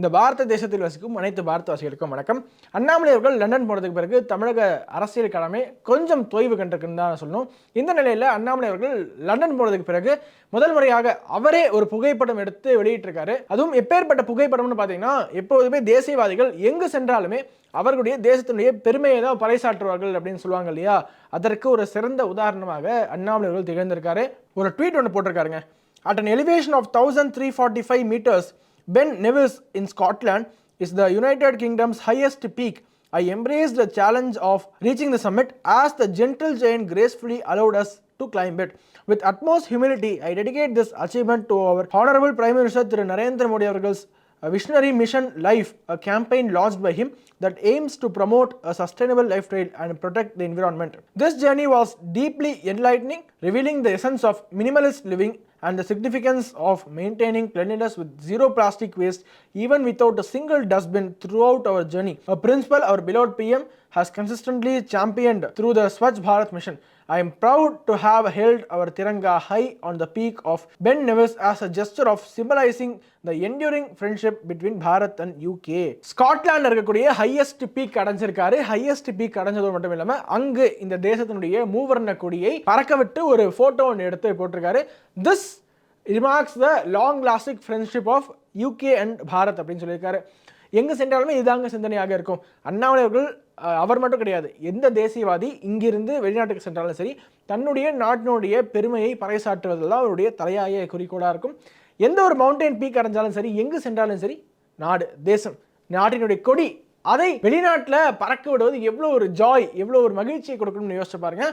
இந்த பாரத தேசத்தில் வசிக்கும் அனைத்து பாரதவாசிகளுக்கும் வணக்கம். அண்ணாமலை அவர்கள் லண்டன் போனதுக்கு பிறகு தமிழக அரசியல் கடமை கொஞ்சம் தொய்வு கண்டிருக்குன்னு தான் சொல்லணும். இந்த நிலையில் அண்ணாமலை அவர்கள் லண்டன் போனதுக்கு பிறகு முதல் முறையாக அவரே ஒரு புகைப்படம் எடுத்து வெளியிட்டிருக்காரு. அதுவும் எப்பேற்பட்ட புகைப்படம்னு பார்த்தீங்கன்னா எப்போதுமே தேசியவாதிகள் எங்கு சென்றாலுமே அவர்களுடைய தேசத்தினுடைய பெருமையை தான் பறைசாற்றுவார்கள் அப்படின்னு சொல்லுவாங்க இல்லையா? அதற்கு ஒரு சிறந்த உதாரணமாக அண்ணாமலை அவர்கள் திகழ்ந்திருக்காரு. ஒரு ட்வீட் ஒன்று போட்டிருக்காருங்க. At an elevation of thousand three forty five metres Ben Nevis in Scotland is the United Kingdom's highest peak. I embraced the challenge of reaching the summit as the gentle giant gracefully allowed us to climb it. With utmost humility, I dedicate this achievement to our Honorable Prime Minister Narendra Modi Avargal's uh, visionary mission life a campaign launched by him that aims to promote a sustainable lifestyle and protect the environment this journey was deeply enlightening revealing the essence of minimalist living and the significance of maintaining cleanliness with zero plastic waste even without a single dustbin throughout our journey. A principle our beloved PM has consistently championed through the Swachh Bharat mission. I am proud to have held our Tiranga high on the peak of Ben Nevis as a gesture of symbolising the enduring friendship between Bharat and UK Scotland இருக்கக்கூடிய highest peak அடைஞ்சிருக்காரு. Highest peak அடைஞ்சது மட்டும் இல்லாமல் அங்கு இந்த தேசத்தினுடைய மூவர்ண கொடியை பறக்க விட்டு ஒரு ஃபோட்டோ ஒன்று எடுத்து போட்டிருக்காரு. This remarks the long lasting friendship of UK and Bharat அப்படின்னு சொல்லியிருக்காரு. எங்கே சென்றாலுமே இதுதாங்க சிந்தனையாக இருக்கும். அண்ணாமலை அவர்கள் அவர் மட்டும் கிடையாது. எந்த தேசியவாதி இங்கிருந்து வெளிநாட்டுக்கு சென்றாலும் சரி தன்னுடைய நாட்டினுடைய பெருமையை பறைசாற்றுவதெல்லாம் அவருடைய தலையாய குறிக்கோளாக இருக்கும். எந்த ஒரு மவுண்டைன் பீக் அடைஞ்சாலும் சரி எங்கு சென்றாலும் சரி நாடு தேசம் நாட்டினுடைய கொடி அதை வெளிநாட்டில் பறக்க விடுவது எவ்வளோ ஒரு ஜாய் எவ்வளோ ஒரு மகிழ்ச்சியை கொடுக்கணும்னு யோசிச்சு பாருங்க.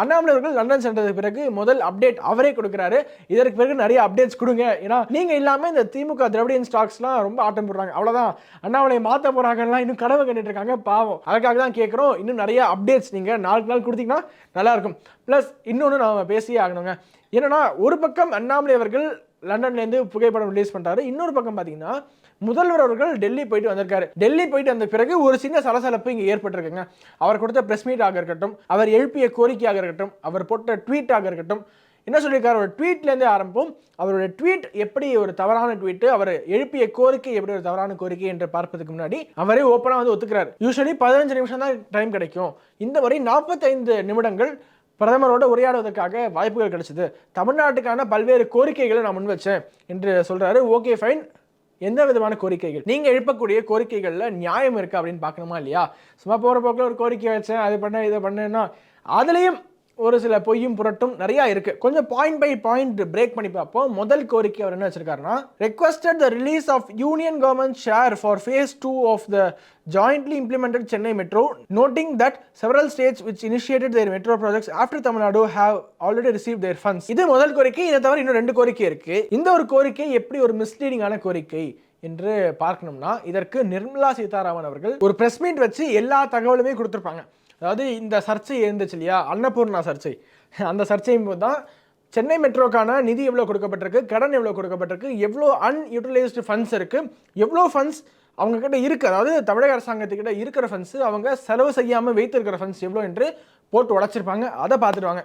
அண்ணாமலை அவர்கள் லண்டன் சென்றதுக்கு பிறகு முதல் அப்டேட் அவரே கொடுக்குறாரு. இதற்கு பிறகு நிறைய அப்டேட்ஸ் கொடுங்க. ஏன்னா நீங்கள் இல்லாமல் இந்த திமுக திராவிடியன் ஸ்டாக்ஸ்லாம் ரொம்ப ஆட்டம் போடுறாங்க. அவ்வளோதான் அண்ணாமலையை மாற்ற போகிறாங்கலாம் இன்னும் கனவு கண்டுட்டு இருக்காங்க. பாவம். அதுக்காக தான் கேட்குறோம். இன்னும் நிறைய அப்டேட்ஸ் நீங்கள் நாளுக்கு நாள் கொடுத்தீங்கன்னா நல்லாயிருக்கும் ப்ளஸ் இன்னொன்று நாம் பேசியே ஆகணுங்க. என்னன்னா ஒரு பக்கம் அண்ணாமலை அவர்கள் லண்டன்லேருந்து புகைப்படம் ரிலீஸ் பண்ணுறாரு இன்னொரு பக்கம் பார்த்தீங்கன்னா முதல்வர் அவர்கள் டெல்லி போயிட்டு வந்திருக்காரு. டெல்லி போயிட்டு வந்த பிறகு ஒரு சின்ன சலசலப்பு இங்கே ஏற்பட்டிருக்குங்க. அவர் கொடுத்த பிரஸ் மீட் ஆக இருக்கட்டும் அவர் எழுப்பிய கோரிக்கையாக இருக்கட்டும் அவர் போட்ட ட்வீட் ஆக இருக்கட்டும் என்ன சொல்லியிருக்காரு? ஒரு ட்வீட்லேருந்தே ஆரம்பம் அவருடைய ட்வீட் எப்படி ஒரு தவறான ட்வீட்டு அவர் எழுப்பிய கோரிக்கை எப்படி ஒரு தவறான கோரிக்கை என்று பார்ப்பதுக்கு முன்னாடி அவரே ஓப்பனாக வந்து ஒத்துக்கிறார். யூஸ்வலி பதினஞ்சு நிமிஷம் தான் டைம் கிடைக்கும். இந்த வரை நாற்பத்தைந்து நிமிடங்கள் பிரதமரோட உரையாடுவதற்காக வாய்ப்புகள் கிடைச்சது. தமிழ்நாட்டுக்கான பல்வேறு கோரிக்கைகளை நான் முன் வச்சேன் என்று சொல்கிறாரு ஓகே ஃபைன் எந்த விதமான கோரிக்கைகள்? நீங்க எழுப்பக்கூடிய கோரிக்கைகள்ல நியாயம் இருக்கு அப்படின்னு பார்க்கணுமா இல்லையா? சும்மா போற போக்கில் ஒரு கோரிக்கை வச்சேன் அது பண்ண இதை பண்ணேன்னா அதுலயும் ஒரு சில பொய்யும் புரட்டும் நிறைய இருக்கு. கொஞ்சம் பாயிண்ட் பை பாயிண்ட் பிரேக் பண்ணி பார்ப்போம். முதல் கோரிக்கை அவர் என்ன வச்சிருக்காருன்னா requested the release of union government share for phase two of the jointly implemented Chennai metro noting that several states which initiated their metro projects after Tamil Nadu have already receive their funds இது முதல் கோரிக்கை. இதை தவிர இன்னும் ரெண்டு கோரிக்கை இருக்கு. இந்த ஒரு கோரிக்கை எப்படி ஒரு மிஸ்லீடிங்கான கோரிக்கை என்று பார்க்கணும்னா இதற்கு நிர்மலா சீதாராமன் அவர்கள் ஒரு பிரஸ் மீட் வச்சு எல்லா தகவலுமே கொடுத்துருப்பாங்க. அதாவது இந்த சர்ச்சை இருந்துச்சு இல்லையா? அன்னபூர்ணா சர்ச்சை. அந்த சர்ச்சையும் போது தான் சென்னை மெட்ரோக்கான நிதி எவ்வளோ கொடுக்கப்பட்டிருக்கு கடன் எவ்வளோ கொடுக்கப்பட்டிருக்கு எவ்வளோ அன்யூட்டிலைஸ்டு ஃபண்ட்ஸ் இருக்குது எவ்வளோ ஃபண்ட்ஸ் அவங்கக்கிட்ட இருக்குது அதாவது தமிழக அரசாங்கத்துக்கிட்ட இருக்கிற ஃபண்ட்ஸ் அவங்க செலவு செய்யாமல் வைத்திருக்கிற ஃபண்ட்ஸ் எவ்வளோ என்று போட்டு உடைச்சிருப்பாங்க. அதை பார்த்துடுவாங்க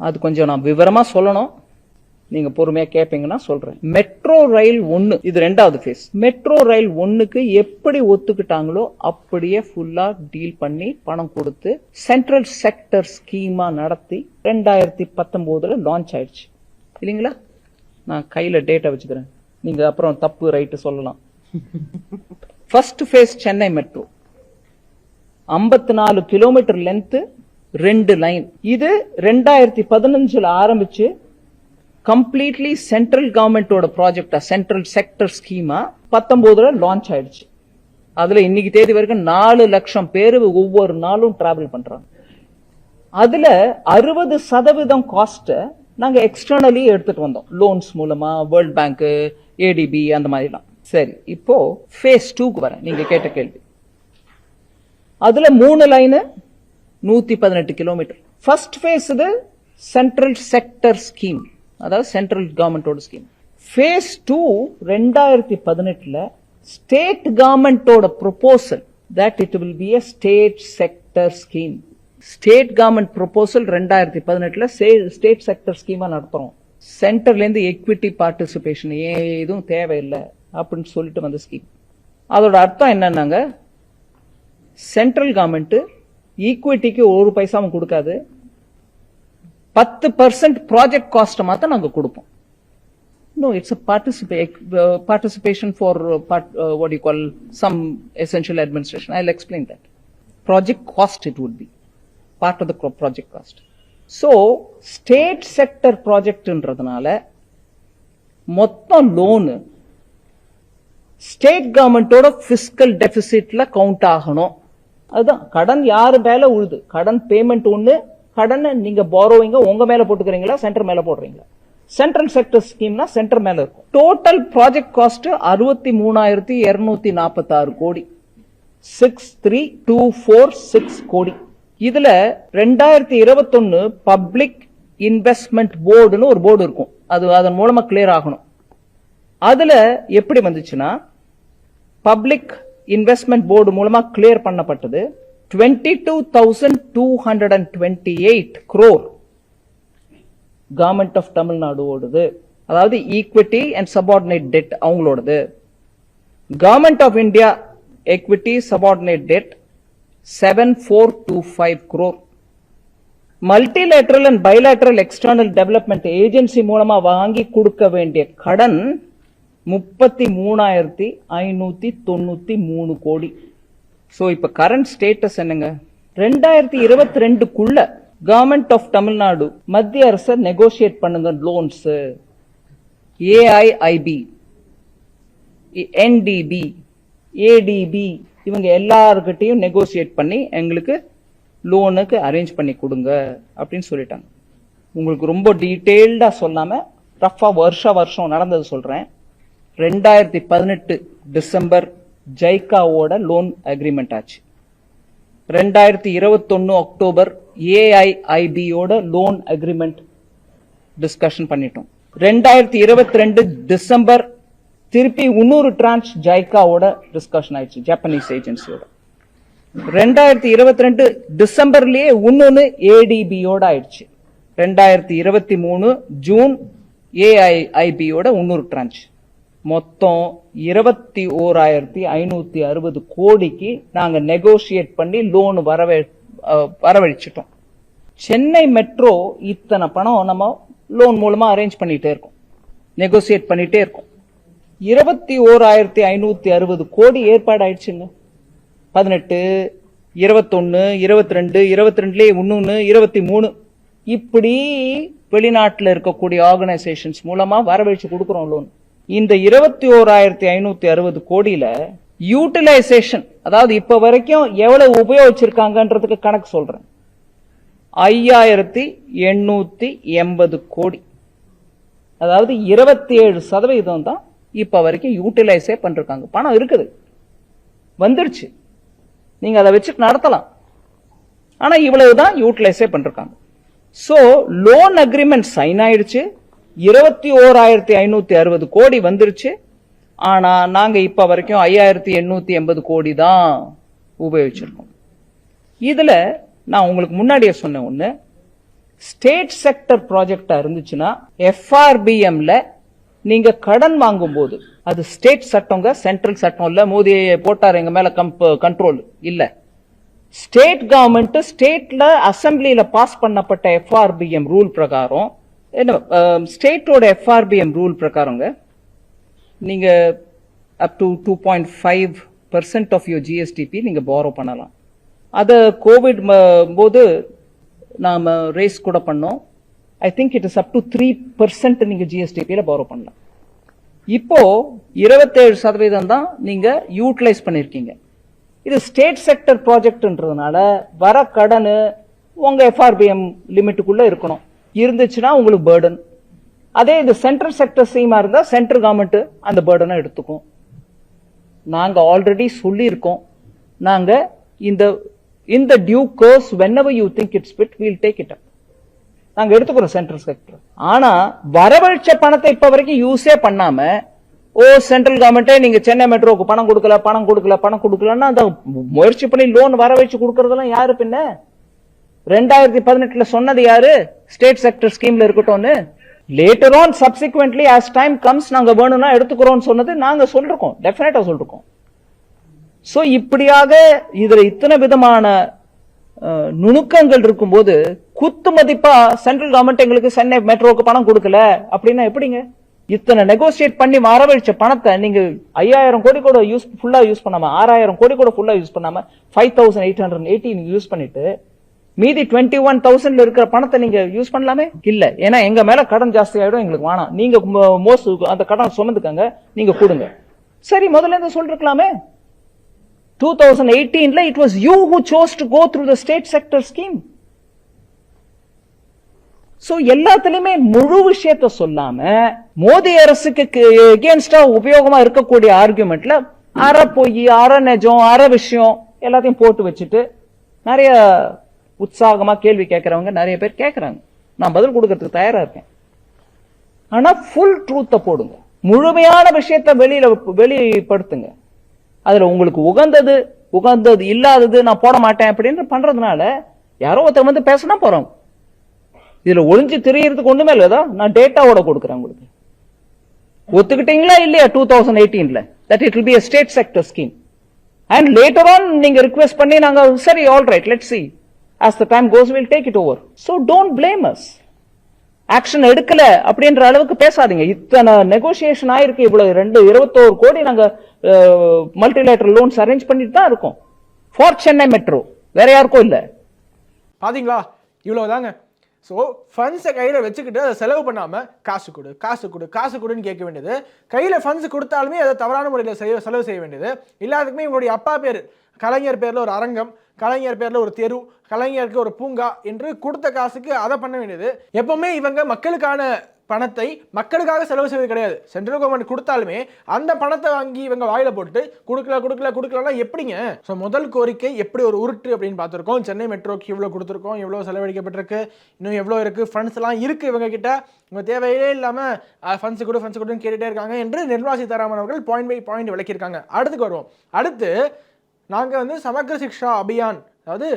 அது கொஞ்சம் நான் விவரமாக சொல்லணும். நீங்க பொறுமையா கேட்பீங்கன்னா சொல்றேன். மெட்ரோ ரயில் ஒன்னு இது ரெண்டாவது ஃபேஸ் மெட்ரோ ரயில் ஒன்னுக்கு எப்படி ஒத்துக்கிட்டாங்களோ அப்படியே ஃபுல்லா டீல் பண்ணி பணம் கொடுத்து சென்ட்ரல் செக்டர் ஸ்கீமா நடத்தி ரெண்டாயிரத்தி பத்தொன்பதுல லான்ச் ஆயிடுச்சு. இல்லைங்களா? நான் கையில டேட்டா வச்சுக்கிறேன். நீங்க அப்புறம் தப்பு ரைட்டு சொல்லலாம். ஃபர்ஸ்ட் ஃபேஸ் சென்னை மெட்ரோ ஐம்பத்தி நாலு கிலோமீட்டர் லென்த் ரெண்டு லைன் இது ரெண்டாயிரத்தி பதினஞ்சுல ஆரம்பிச்சு கம்ப்ளீட்லி சென்ட்ரல் கவர்மெண்டோட ப்ராஜெக்டா சென்ட்ரல் செக்டர் ஸ்கீமா பத்தொன்பதுல லான்ச் ஆயிடுச்சு. அதுல இன்னைக்கு தேதி வரைக்கும் நாலு லட்சம் பேர் ஒவ்வொரு நாளும் டிராவல் பண்றாங்க. அதுல அறுபது சதவீதம் காஸ்ட்டை நாங்க எக்ஸ்டர்னலி எடுத்துட்டு வந்தோம். லோன்ஸ் மூலமா வேர்ல்ட் பேங்க் ஏடிபி அந்த மாதிரிலாம். சரி இப்போ ஃபேஸ் டூக்கு வரேன். நீங்க கேட்ட கேள்வி. அதுல மூணு லைனு நூத்தி பதினெட்டு கிலோமீட்டர் ஃபர்ஸ்ட் ஃபேஸ் இது சென்ட்ரல் செக்டர் ஸ்கீம் அதாவது சென்ட்ரல் கவர்மெண்டோட ஸ்கீம் ஃபேஸ் டூ ரெண்டாயிரத்தி பதினெட்டுல ஸ்டேட் கவர்மெண்டோட proposal that it will be a state sector scheme state government proposal ரெண்டாயிரத்தி பதினெட்டுல ஸ்டேட் செக்டர் ஸ்கீமாக நடத்துறோம். சென்டர்லேருந்து எக்விட்டி பார்ட்டிசிபேஷன் ஏதும் தேவையில்லை அப்படின்னு சொல்லிட்டு வந்த ஸ்கீம் அதோட அர்த்தம் என்னன்னாங்க? சென்ட்ரல் கவர்மெண்ட் ஈக்விட்டிக்கு ஒரு பைசாவும் கொடுக்காது. பத்து பர்சன்ட் ப்ராஜெக்ட் காஸ்ட்டை மாத்தான் நாங்கள் கொடுப்போம். No it's a participate participation for what you call some essential administration I explain that project cost it would be part of the project cost so state sector ப்ராஜெக்ட்ன்றதுனால மொத்தம் loan state கவர்மெண்டோட fiscal டெபிசிட்ல count ஆகணும். அதுதான். கடன் யார் மேலே உழுது? கடன் பேமெண்ட் ஒன்று கடனை நீங்க பாரோவிங்க உங்க மேல போட்டுக்கிறீங்களா சென்டர் மேல போடுறீங்களா? சென்ட்ரல் செக்டர் ஸ்கீம்னா சென்டர் மேல இருக்கும். டோட்டல் ப்ராஜெக்ட் காஸ்ட் அறுபத்தி மூணாயிரத்தி இருநூத்தி நாற்பத்தி ஆறு கோடி. Six three two four six கோடி. இதுல ரெண்டாயிரத்தி இருபத்தொன்னு பப்ளிக் இன்வெஸ்ட்மெண்ட் போர்டுன்னு ஒரு போர்டு இருக்கும். அது அதன் மூலமா கிளியர் ஆகணும். அதுல எப்படி வந்துச்சுன்னா பப்ளிக் இன்வெஸ்ட்மெண்ட் போர்டு மூலமா கிளியர் பண்ணப்பட்டது. Twenty two thousand two hundred and twenty eight government of Tamil Nadu ஓடுது. அதாவது equity and subordinate debt அவங்களோடது. Government of India equity subordinate debt seven four two five crore multilateral and bilateral external development agency மூலமா வாங்கி கொடுக்க வேண்டிய கடன் முப்பத்தி மூணாயிரத்தி ஐநூத்தி தொண்ணூத்தி மூணு கோடி. ஸோ இப்போ கரண்ட் ஸ்டேட்டஸ் என்னங்க? ரெண்டாயிரத்தி இருபத்தி ரெண்டுக்குள்ள கவர்மெண்ட் ஆஃப் தமிழ்நாடு மத்திய அரசை நெகோசியேட் பண்ணுங்க லோன்ஸ் ஏஐஐபி என்டிபி ஏடிபி இவங்க எல்லாருக்கிட்டையும் நெகோசியேட் பண்ணி எங்களுக்கு லோனுக்கு அரேஞ்ச் பண்ணி கொடுங்க அப்படின்னு சொல்லிட்டாங்க. உங்களுக்கு ரொம்ப டீட்டெயில்டாக சொல்லாமல் ரஃபாக வருஷ வருஷம் நடந்தது சொல்கிறேன் ரெண்டாயிரத்தி பதினெட்டு டிசம்பர் ஜைகாவோட லோன் அக்ரிமெண்ட் ஆச்சு. ரெண்டாயிரத்தி இருபத்தொன்னு அக்டோபர் ஏஐஐபியோட லோன் அக்ரிமெண்ட் டிஸ்கஷன் பண்ணிட்டோம். ரெண்டாயிரத்தி இருபத்தி ரெண்டு டிசம்பர் திருப்பி இன்னொரு டிரான்ச் ஜைகாவோட டிஸ்கஷன் ஆயிடுச்சு ஜப்பானீஸ் ஏஜென்சியோட ரெண்டாயிரத்தி இருபத்தி ரெண்டு டிசம்பர்லயே இன்னொன்னு ஏடிபியோட ஆயிடுச்சு. ரெண்டாயிரத்தி இருபத்தி மூணு ஜூன் ஏஐஐபியோட இன்னொரு டிரான்ச் மொத்தம் இருபத்தி ஓராயிரத்தி ஐநூத்தி அறுபது கோடிக்கு நாங்க நெகோசியேட் பண்ணி லோன் வரவே அஹ், சென்னை மெட்ரோ இத்தனை பணம் நம்ம லோன் மூலமா அரேஞ்ச் பண்ணிட்டே இருக்கோம். நெகோசியேட் பண்ணிட்டே இருக்கோம். இருபத்தி ஓராயிரத்தி ஐநூத்தி அறுபது கோடி ஏற்பாடு ஆயிடுச்சுங்க பதினெட்டு இருபத்தொன்னு இருபத்தி ரெண்டு இருபத்தி ரெண்டுலேயே இன்னொன்னு இருபத்தி மூணு இப்படி வெளிநாட்டில் இருக்கக்கூடிய ஆர்கனைசேஷன்ஸ் மூலமா வரவழைச்சு கொடுக்குறோம் லோன் இந்த இருபத்தி ஓராயிரத்தி ஐநூத்தி அறுபது கோடியில யூட்டிலைசேஷன் அதாவது இப்ப வரைக்கும் எவ்வளவு உபயோகிச்சிருக்காங்கன்றதுக்கு கணக்கு சொல்றேன். ஐயாயிரத்தி எண்ணூத்தி எண்பது கோடி. அதாவது இருபத்தி ஏழு சதவீதம் தான் இப்ப வரைக்கும் யூட்டிலைஸே பண்ணிருக்காங்க. பணம் இருக்குது. வந்துருச்சு. நீங்க அதை வச்சுட்டு நடத்தலாம். ஆனா இவ்வளவுதான் யூட்டிலைஸே பண்ணிருக்காங்க. சோ லோன் அக்ரிமெண்ட் சைன் ஆயிடுச்சு. இருபத்தி ஓராயிரத்தி ஐநூத்தி அறுபது கோடி வந்துருச்சு. ஆனா நாங்க இப்ப வரைக்கும் ஐயாயிரத்தி எண்ணூத்தி எண்பது கோடி தான் உபயோகிச்சிருக்கோம். இதுல நான் உங்களுக்கு முன்னாடியே சொன்ன ஒண்ணு ஸ்டேட் செக்டர் ப்ராஜெக்டா இருந்துச்சுன்னா எஃப்ஆர்பிஎம்ல நீங்க கடன் வாங்கும்போது அது ஸ்டேட் சட்டங்க சென்ட்ரல் சட்டம் இல்ல மோதி போட்டார் எங்க மேல கண்ட்ரோல் இல்ல. ஸ்டேட் கவர்மெண்ட் ஸ்டேட்ல அசம்பிளியில பாஸ் பண்ணப்பட்ட எஃப்ஆர்பிஎம் ரூல் பிரகாரம் ஸ்டேட்டோட எஃப்ஆர்பிஎம் ரூல் பிரகாரங்க நீங்கள் up to two point five percent of your GSDP நீங்கள் பாரோ பண்ணலாம். அதை கோவிட் போது நாம் ரேஸ் கூட பண்ணோம். I think it is up to three percent நீங்கள் ஜிஎஸ்டிபியில் பாரோ பண்ணலாம். இப்போ இருபத்தேழு சதவீதம் தான் நீங்கள் யூட்டிலைஸ் பண்ணியிருக்கீங்க இது ஸ்டேட் செக்டர் ப்ராஜெக்ட்ன்றதுனால வர கடன் உங்கள் எஃப்ஆர்பிஎம் லிமிட்டுக்குள்ளே இருக்கணும். இருந்துச்சுன்னா உங்களுக்கு பேர்டன் அதே இது சென்ட்ரல் செக்டர் ஸ்கீமா இருந்தால் சென்ட்ரல் கவர்மெண்ட் அந்த பேர்டனை எடுத்துக்கும். நாங்கள் ஆல்ரெடி சொல்லியிருக்கோம். நாங்கள் இந்த இந்த due course when you think it's fit we'll take it up நாங்கள் எடுத்துக்கிறோம் சென்ட்ரல் செக்டர் ஆனால் வரவழைச்ச பணத்தை இப்போ வரைக்கும் யூஸே பண்ணாம ஓ சென்ட்ரல் கவர்மெண்ட்டே நீங்க சென்னை மெட்ரோக்கு பணம் கொடுக்கல பணம் கொடுக்கல பணம் கொடுக்கலன்னா அந்த முயற்சி பண்ணி லோன் வர வச்சு கொடுக்கறதெல்லாம் யாரு பின்ன? ரெண்டாயிரத்தி பதினெட்டுல சொன்னது யாரு? ஸ்டேட் செக்டர் ஸ்கீம்ல இருக்கட்டும்னு. Later on subsequently as time comes நாங்க வேணும்னா எடுத்துக்கிறோம் சொன்னது நாங்க சொல்றோம் டெஃபினட்டா சொல்றோம் சோ இப்படியாக இதுல இத்தனை விதமான நுணுக்கங்கள் இருக்கும்போது குத்து மதிப்பா சென்ட்ரல் கவர்மெண்ட் எங்களுக்கு சென்னை மெட்ரோக்கு பணம் கொடுக்கல அப்படின்னா எப்படிங்க? இத்தனை நெகோசியேட் பண்ணி வரவழைச்ச பணத்தை நீங்க ஐயாயிரம் கோடி கூட யூஸ் ஃபுல்லா யூஸ் பண்ணாம ஆறாயிரம் கோடி கூட ஃபுல்லா யூஸ் பண்ணாம five thousand eight hundred eighty use பண்ணிட்டு மீதி டுவெண்ட்டி ஒன் தௌசண்ட்ல இருக்கிற பணத்தை நீங்க யூஸ் பண்ணலாமே? இல்ல. ஏன்னா எங்க மேல கடன் ஜாஸ்தி ஆயிடும் எங்களுக்கு வேணாம். நீங்க மோஸ்ட் அந்த கடன் சுமந்துக்கங்க நீங்க கொடுங்க. சரி முதல்ல இருந்து சொல்லிருக்கலாமே? Two thousand எயிட்டீன்ல it was you who chose to go through the state sector scheme so எல்லாத்துலயுமே முழு விஷயத்த சொல்லாம மோடி அரசுக்கு எகேன்ஸ்டா உபயோகமா இருக்கக்கூடிய ஆர்குமெண்ட்ல அற பொய் அற நெஜம் அற விஷயம் எல்லாத்தையும் போட்டு வச்சுட்டு நிறைய உற்சாகமாக கேள்வி கேட்குறவங்க நிறைய பேர் கேட்குறாங்க நான் பதில் கொடுக்கறதுக்கு தயாராக இருக்கேன். ஆனால் ஃபுல் ட்ரூத்தை போடுங்க. முழுமையான விஷயத்த வெளியில் வெளிப்படுத்துங்க. அதில் உங்களுக்கு உகந்தது உகந்தது இல்லாதது நான் போட மாட்டேன் அப்படின்னு பண்ணுறதுனால யாரோ ஒருத்தர் வந்து பேசினா போகிறோம் இதில் ஒளிஞ்சு திரியறதுக்கு ஒன்றுமே இல்லைதா நான் டேட்டாவோட கொடுக்குறேன் உங்களுக்கு. ஒத்துக்கிட்டீங்களா இல்லையா டூ தௌசண்ட் எயிட்டீனில் that it will be state sector scheme and later on நீங்கள் ரிக்வெஸ்ட் பண்ணி நாங்கள் சரி all right let see as the time goes we'll take it over. So don't blame us. Action எடுக்கல அப்படின்ற அளவுக்கு பேசாதீங்க. இத்தனை நெகோசியேஷன் ஆயிருக்கு. இவ்வளவு ரெண்டு இருபத்தோரு கோடி நாங்க மல்டிலேட்டர் லோன்ஸ் அரேஞ்ச் பண்ணிட்டு தான் இருக்கோம். ஃபார் சென்னை மெட்ரோ வேற யாருக்கும் இல்ல. பாத்தீங்களா? இவ்வளவுதாங்க. ஸோ ஃபண்ட்ஸை கையில் வச்சுக்கிட்டு அதை செலவு பண்ணாமல் காசு கொடு காசு கொடு காசு கொடுன்னு கேட்க வேண்டியது. கையில் ஃபண்ட்ஸ் கொடுத்தாலுமே அதை தவறான முறையில் செய்ய செலவு செய்ய வேண்டியது. எல்லாத்துக்குமே இவங்களுடைய அப்பா பேர் கலைஞர் பேரில் ஒரு அரங்கம். கலைஞர் பேரில் ஒரு தெரு கலைஞருக்கு ஒரு பூங்கா என்று கொடுத்த காசுக்கு அதை பண்ண வேண்டியது. எப்பவுமே இவங்க மக்களுக்கான பணத்தை மக்களுக்காக செலவு செய்வது கிடையாது. சென்ட்ரல் கவர்மெண்ட் கொடுத்தாலுமே அந்த பணத்தை வாங்கி இவங்க வாயில போட்டு கொடுக்கல கொடுக்கல கொடுக்கலாம் எப்படிங்க? ஸோ முதல் கோரிக்கை எப்படி ஒரு உருட்டு அப்படின்னு பார்த்துருக்கோம். சென்னை மெட்ரோக்கு இவ்வளோ கொடுத்துருக்கோம் எவ்வளோ செலவழிக்கப்பட்டிருக்கு இன்னும் எவ்வளோ இருக்குது ஃபண்ட்ஸ் எல்லாம் இருக்கு இவங்க கிட்ட. இவங்க தேவையே இல்லாமல் ஃபண்ட்ஸ் கொடு ஃபண்ட்ஸ் கொடுன்னு கேட்டுகிட்டே இருக்காங்க என்று நிர்மலா சீதாராமன் அவர்கள் பாயிண்ட் பை பாயிண்ட் விளக்கியிருக்காங்க. அடுத்துக்கு வருவோம். அடுத்து நாங்கள் வந்து சமக்ர சிக்ஷா அபியான் அதாவது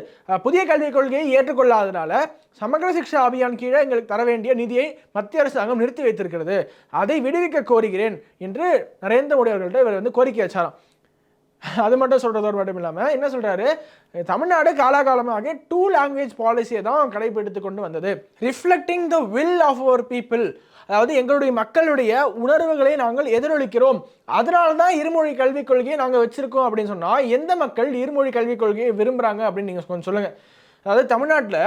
புதிய கல்விக் கொள்கையை ஏற்றுக்கொள்ளாதனால சமக்ர சிக்ஷா அபியான் கீழே எங்களுக்கு தர வேண்டிய நிதியை மத்திய அரசாங்கம் நிறுத்தி வைத்திருக்கிறது. அதை விடுவிக்க கோருகிறேன் என்று நரேந்திர மோடி அவர்கள்ட்ட இவர் வந்து கோரிக்கை வச்சாராம். அது மட்டும் சொல்கிறதோடு மட்டும் இல்லாமல் என்ன சொல்கிறாரு தமிழ்நாடு காலாகாலமாக டூ லாங்குவேஜ் பாலிசியை தான் கடைபிடித்து கொண்டு வந்தது. Reflecting the will of our people அதாவது எங்களுடைய மக்களுடைய உணர்வுகளை நாங்கள் எதிரொலிக்கிறோம். அதனால தான் இருமொழி கல்விக் கொள்கையை நாங்கள் வச்சுருக்கோம் அப்படின்னு சொன்னால் எந்த மக்கள் இருமொழி கல்விக் கொள்கையை விரும்புகிறாங்க அப்படின்னு நீங்கள் கொஞ்சம் சொல்லுங்கள் அதாவது தமிழ்நாட்டில்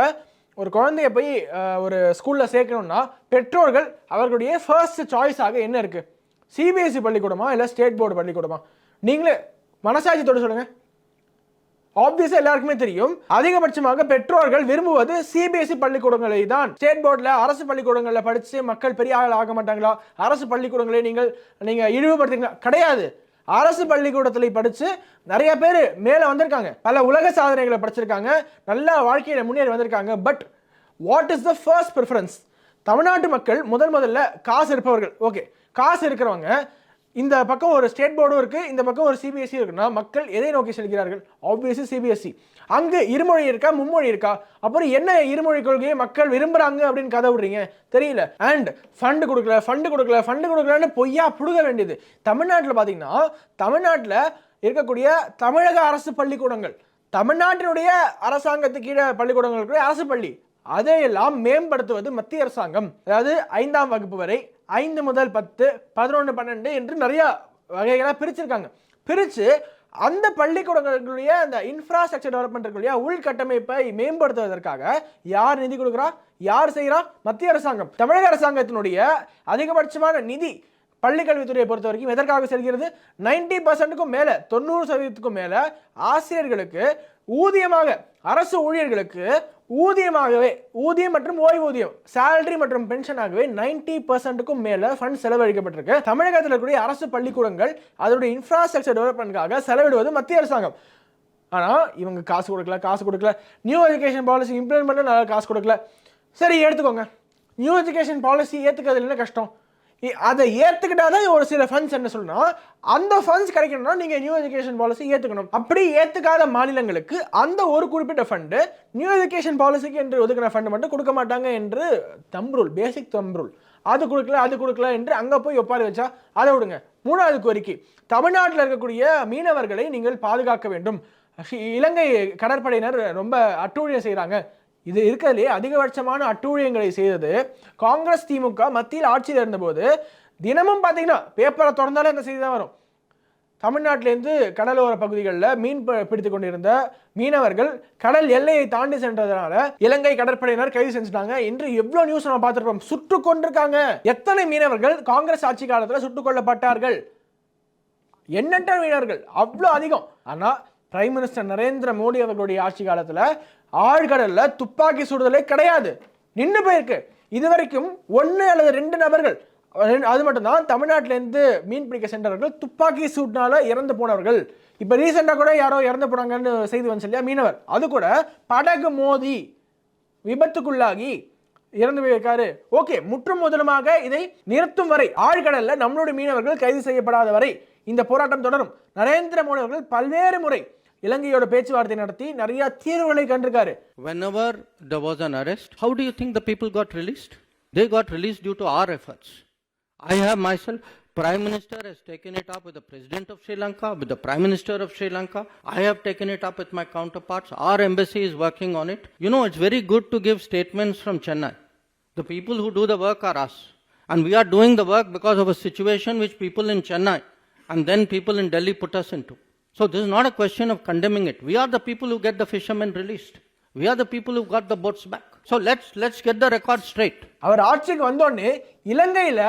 ஒரு குழந்தைய போய் ஒரு ஸ்கூலில் சேர்க்கணும்னா பெற்றோர்கள் அவர்களுடைய ஃபர்ஸ்ட் சாய்ஸாக என்ன இருக்குது சிபிஎஸ்சி பள்ளிக்கூடமா இல்லை ஸ்டேட் போர்டு பள்ளிக்கூடமா? நீங்களே மனசாட்சியத்தோட சொல்லுங்கள் ஆப்வியஸா எல்லாருக்குமே தெரியும். அதிகபட்சமாக பெற்றோர்கள் விரும்புவது சிபிஎஸ்இ பள்ளிக்கூடங்களை தான். ஸ்டேட் போர்டில் அரசு பள்ளிக்கூடங்களில் படித்து மக்கள் பெரிய ஆள் ஆக மாட்டாங்களா? அரசு பள்ளிக்கூடங்களை நீங்கள் நீங்கள் இழிவுபடுத்துங்களா கிடையாது. அரசு பள்ளிக்கூடத்தில் படித்து நிறைய பேர் மேலே வந்திருக்காங்க. பல உலக சாதனைகளை படிச்சிருக்காங்க. நல்ல வாழ்க்கையில் முன்னேறி வந்திருக்காங்க. But what is the first preference தமிழ்நாட்டு மக்கள் முதல் முதல்ல காசு இருப்பவர்கள். ஓகே காசு இருக்கிறவங்க இந்த பக்கம் ஒரு ஸ்டேட் போர்டும் இருக்குது இந்த பக்கம் ஒரு சிபிஎஸ்சி இருக்குன்னா மக்கள் எதை நோக்கி செல்கிறார்கள்? ஆப்வியஸ்லி சிபிஎஸ்சி அங்கே இருமொழி இருக்கா மும்மொழி இருக்கா? அப்புறம் என்ன இருமொழி கொள்கையை மக்கள் விரும்புகிறாங்க அப்படின்னு கதை விடுறீங்க? தெரியல. அண்ட் ஃபண்டு கொடுக்கல ஃபண்டு கொடுக்கல ஃபண்டு கொடுக்கலன்னு பொய்யா புடுக வேண்டியது. தமிழ்நாட்டில் பார்த்தீங்கன்னா தமிழ்நாட்டில் இருக்கக்கூடிய தமிழக அரசு பள்ளிக்கூடங்கள் தமிழ்நாட்டினுடைய அரசாங்கத்துக்கு கீழே பள்ளிக்கூடங்கள் இருக்கிற அரசு பள்ளி அதையெல்லாம் மேம்படுத்துவது மத்திய அரசாங்கம். அதாவது ஐந்தாம் வகுப்பு வரை ஐந்து முதல் பத்து பதினொன்று பன்னெண்டு என்று நிறைய வகைகளாக பிரிச்சிருக்காங்க. பிரித்து அந்த பள்ளிக்கூடங்களுடைய அந்த இன்ஃப்ராஸ்ட்ரக்சர் டெவலப்மெண்ட் உள்கட்டமைப்பை மேம்படுத்துவதற்காக யார் நிதி கொடுக்குறா யார் செய்கிறா? மத்திய அரசாங்கம். தமிழக அரசாங்கத்தினுடைய அதிகபட்சமான நிதி பள்ளிக்கல்வித்துறையை பொறுத்த வரைக்கும் எதற்காக செல்கிறது? நைன்டி பர்சன்ட்டுக்கும் மேலே தொண்ணூறு சதவீதத்துக்கும் மேலே ஆசிரியர்களுக்கு ஊதியமாக அரசு ஊழியர்களுக்கு ஊதியமாகவே ஊதியம் மற்றும் ஓய்வூதியம் சேலரி மற்றும் பென்ஷன் ஆகவே நைன்டி பர்சன்ட்டுக்கும் மேலே ஃபண்ட் செலவழிக்கப்பட்டிருக்கு. தமிழகத்தில் இருக்கக்கூடிய அரசு பள்ளிக்கூடங்கள் அதனுடைய இன்ஃப்ராஸ்ட்ரக்சர் டெவலப்மெண்ட்காக செலவிடுவது மத்திய அரசாங்கம். ஆனால் இவங்க காசு கொடுக்கல காசு கொடுக்கல. நியூ எஜுகேஷன் பாலிசி இம்ப்ளிமெண்ட் பண்ண நல்லா காசு கொடுக்கல. சரி எடுத்துக்கோங்க. நியூ எஜுகேஷன் பாலிசி ஏற்றுக்கிறது என்ன கஷ்டம்? அதை ஏற்றுக்கிட்டா தான் ஒரு சில ஃபண்ட்ஸ் என்ன சொல்லணும் அந்த ஃபண்ட்ஸ் கிடைக்கணும்னா நீங்கள் நியூ எஜுகேஷன் பாலிசி ஏற்றுக்கணும் அப்படி ஏற்றுக்காத மாநிலங்களுக்கு அந்த ஒரு குறிப்பிட்ட ஃபண்டு நியூ எஜுகேஷன் பாலிசிக்கு என்று ஒதுக்கின ஃபண்டு மட்டும் கொடுக்க மாட்டாங்க என்று தம்ரூல் ரூல் பேசிக் தம்ரூல் ரூல் அது கொடுக்கல அது கொடுக்கல என்று அங்கே போய் ஒப்பாரி வச்சா அதை விடுங்க. மூணாவது கோரிக்கை தமிழ்நாட்டில் இருக்கக்கூடிய மீனவர்களை நீங்கள் பாதுகாக்க வேண்டும். இலங்கை கடற்படையினர் ரொம்ப அட்டூழியம் செய்கிறாங்க இது இருக்கிறதுலே அதிகபட்சமான அட்டூழியங்களை செய்தது காங்கிரஸ் திமுக மத்தியில் ஆட்சியில் இருந்தபோது தினமும் பார்த்தீங்கன்னா பேப்பரை திறந்தாலே இந்த செய்தி தான் வரும். தமிழ்நாட்டிலேருந்து கடலோர பகுதிகளில் மீன் பிடித்து கொண்டிருந்த மீனவர்கள் கடல் எல்லையை தாண்டி சென்றதுனால இலங்கை கடற்படையினர் கைது செஞ்சுட்டாங்க. இன்று எவ்வளோ நியூஸ் நம்ம பார்த்துருப்போம்? சுட்டு கொண்டிருக்காங்க. எத்தனை மீனவர்கள் காங்கிரஸ் ஆட்சி காலத்தில் சுட்டுக் கொல்லப்பட்டார்கள்? எண்ணற்ற மீனவர்கள். அவ்வளோ அதிகம். ஆனால் பிரைம் மினிஸ்டர் நரேந்திர மோடி அவர்களுடைய ஆட்சி காலத்தில் ஆழ்கடலில் துப்பாக்கி சுடுதலே கிடையாது. நின்று போயிருக்கு. இதுவரைக்கும் ஒன்று அல்லது ரெண்டு நபர்கள் ரெண்டு- அது மட்டும்தான் தமிழ்நாட்டிலேருந்து மீன் பிடிக்க சென்றவர்கள் துப்பாக்கி சூட்னால இறந்து போனவர்கள். இப்போ ரீசெண்டாக கூட யாரோ இறந்து போனாங்கன்னு செய்தி வந்து இல்லையா? மீனவர். அது கூட படகு மோதி விபத்துக்குள்ளாகி இறந்து போயிருக்காரு. ஓகே முற்றும் முதலுமாக இதை நிறுத்தும் வரை ஆழ்கடலில் நம்மளுடைய மீனவர்கள் கைது செய்யப்படாத வரை இந்த போராட்டம் தொடரும். நரேந்திர மோடி அவர்கள் பல்வேறு முறை இலங்கையோட பேச்சுவார்த்தை நடத்தி நிறைய தீர்வுகளை கண்டிருக்காரு Whenever there was an arrest, how do you think the people got released? They got released due to our efforts. I have myself, Prime Minister has taken it up with the President of Sri Lanka, with the Prime Minister of Sri Lanka. I have taken it up with my counterparts. Our embassy is working on it. You know, it's very good to give statements from Chennai. The people who do the work are us. And we are doing the work because of a situation which people in Chennai and then people in Delhi put us into. So this is not a question of condemning it. We are the people who get the fishermen released. We are the people who got the boats back. So let's let's get the record straight. அவர் ஆட்சிக்கு வந்தோடனே இலங்கையில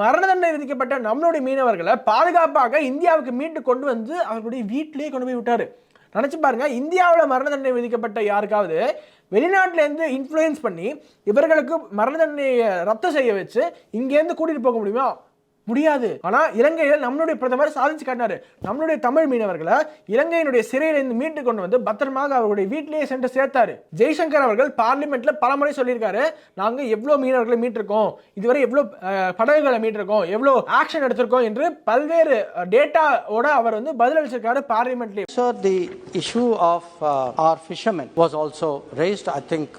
மரண தண்டனை விதிக்கப்பட்ட நம்மளுடைய மீனவர்களை பாதுகாப்பாக இந்தியாவுக்கு மீட்டு கொண்டு வந்து அவர்களுடைய வீட்டிலேயே கொண்டு போய் விட்டாரு நினச்சி பாருங்க இந்தியாவில் மரண தண்டனை விதிக்கப்பட்ட யாருக்காவது வெளிநாட்டிலேருந்து இன்ஃப்ளூயன்ஸ் பண்ணி இவர்களுக்கு மரண தண்டனையை ரத்து செய்ய வச்சு இங்கேருந்து கூட்டிகிட்டு போக முடியுமா முடியாது. ஆனா இலங்கையில நம்மளுடைய பிரதமர் சாதிச்சு காட்டினாரு. நம்மளுடைய தமிழ் மீனவர்களை இலங்கையினுடைய சிறையிலிருந்து மீட்டு கொண்டு வந்து பத்திரமாக அவருடைய வீட்டிலேயே சென்று சேர்த்தாரு. ஜெய்சங்கர் அவர்கள் பார்லிமெண்ட்ல பலமுறை சொல்லியிருக்காரு. நாங்க எவ்வளவு மீனவர்களை மீட்டிருக்கோம். இதுவரை எவ்வளவு படகுகளை மீட்டிருக்கோம். எவ்வளவு ஆக்ஷன் எடுத்திருக்கோம் என்று பல்வேறு டேட்டாவோட அவர் வந்து பதிலளிச்சிருக்காரு பார்லிமெண்ட்லயே. So the issue of or uh, our was also raised I think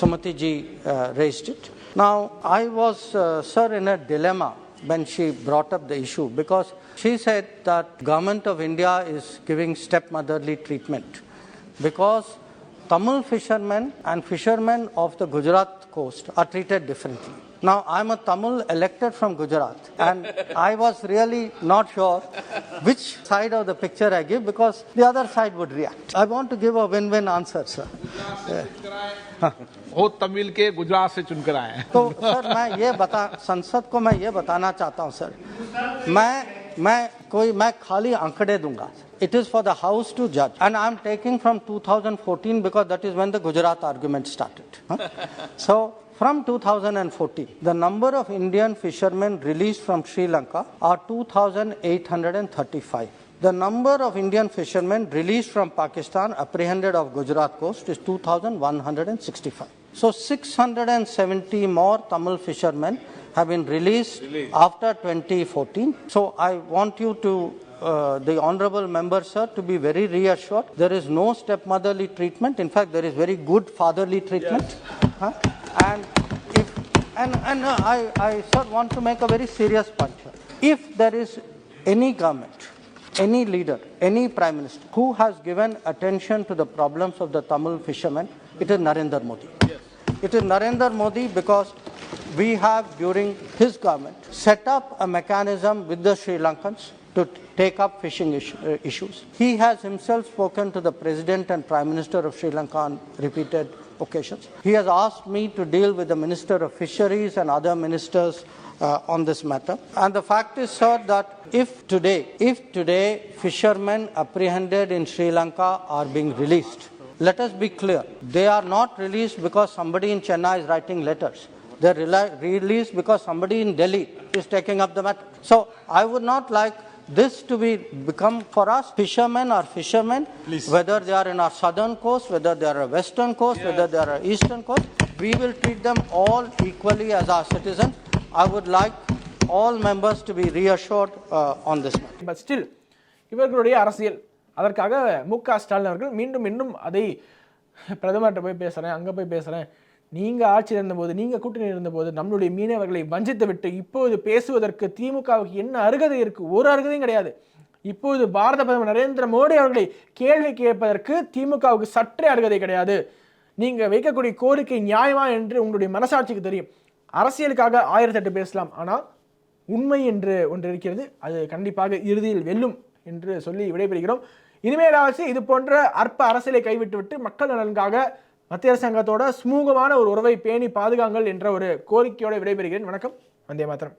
Sumati ji uh, Sumati ji uh, raised it. Now I was, uh, sir, in a dilemma. When she brought up the issue because she said that government of India is giving stepmotherly treatment because Tamil fishermen and fishermen of the Gujarat coast are treated differently. Now, I'm a Tamil elected from Gujarat, and I was really not sure which side of the picture I give because the other side would react. I want to give a win win answer, sir. वो तमिल के गुजरात से चुनकर आए हैं तो sir मैं ये बता संसद को मैं ये बताना चाहता हूँ सर मैं मैं कोई मैं खाली आंकड़े दूँगा it is for the house to जज and I am taking from 2014 because that is when the Gujarat argument started so from 2014 the number of indian fishermen released from sri lanka are 2835 the number of Indian fishermen released from Pakistan, apprehended of Gujarat coast, is 2,165. So 670 more Tamil fishermen have been released after 2014. So I want you to, uh, the honourable member, sir, to be very reassured. There is no stepmotherly treatment. In fact, there is very good fatherly treatment. Huh? And if and, and uh, I, I, sir, want to make a very serious point here. If there is any government any leader, any prime minister who has given attention to the problems of the Tamil fishermen, it is Narendra Modi. Yes. It is Narendra Modi because we have, during his government, set up a mechanism with the Sri Lankans to take up fishing uh, issues. He has himself spoken to the President and Prime Minister of Sri Lanka on repeated occasions. He has asked me to deal with the Minister of Fisheries and other ministers uh, on this matter. And the fact is, sir, that if today, if today fishermen apprehended in Sri Lanka are being released, let us be clear, they are not released because somebody in Chennai is writing letters. They are released because somebody in Delhi is taking up the matter. So I would not like this to be become for us fishermen are fishermen whether they are in our southern coast whether they are a western coast whether they are a eastern coast we will treat them all equally as our citizens i would like all members to be reassured uh, on this matter but still இவர்களுடைய அரசியல் அதற்காக மு க ஸ்டாலின் அவர்கள் மீண்டும் மீண்டும் அதை பிரதமர்கிட்ட போய் பேசுகிறேன் அங்கே போய் பேசுகிறேன் நீங்கள் ஆட்சியில் இருந்தபோது நீங்கள் கூட்டணி இருந்தபோது நம்மளுடைய மீனவர்களை வஞ்சித்து விட்டு இப்போது பேசுவதற்கு திமுகவுக்கு என்ன அருகதை இருக்குது ஒரு அருகதையும் கிடையாது. இப்போது பாரத பிரதமர் நரேந்திர மோடி அவர்களை கேள்வி கேட்பதற்கு திமுகவுக்கு சற்றே அருகதை கிடையாது. நீங்கள் வைக்கக்கூடிய கோரிக்கை நியாயமா என்று உங்களுடைய மனசாட்சிக்கு தெரியும். அரசியலுக்காக ஆயிரத்தி எட்டு பேசலாம். ஆனால் உண்மை என்று ஒன்று இருக்கிறது. அது கண்டிப்பாக இறுதியில் வெல்லும் என்று சொல்லி விடைபெறுகிறோம். இனிமேலாவது இது போன்ற அற்ப அரசியலை கைவிட்டுவிட்டு மக்கள் நலனுக்காக மத்திய அரசாங்கத்தோட சுமூகமான ஒரு உறவை பேணி பாதுகாங்கள் என்ற ஒரு கோரிக்கையோட விடைபெறுகிறேன். வணக்கம். வந்தே மாத்திரம்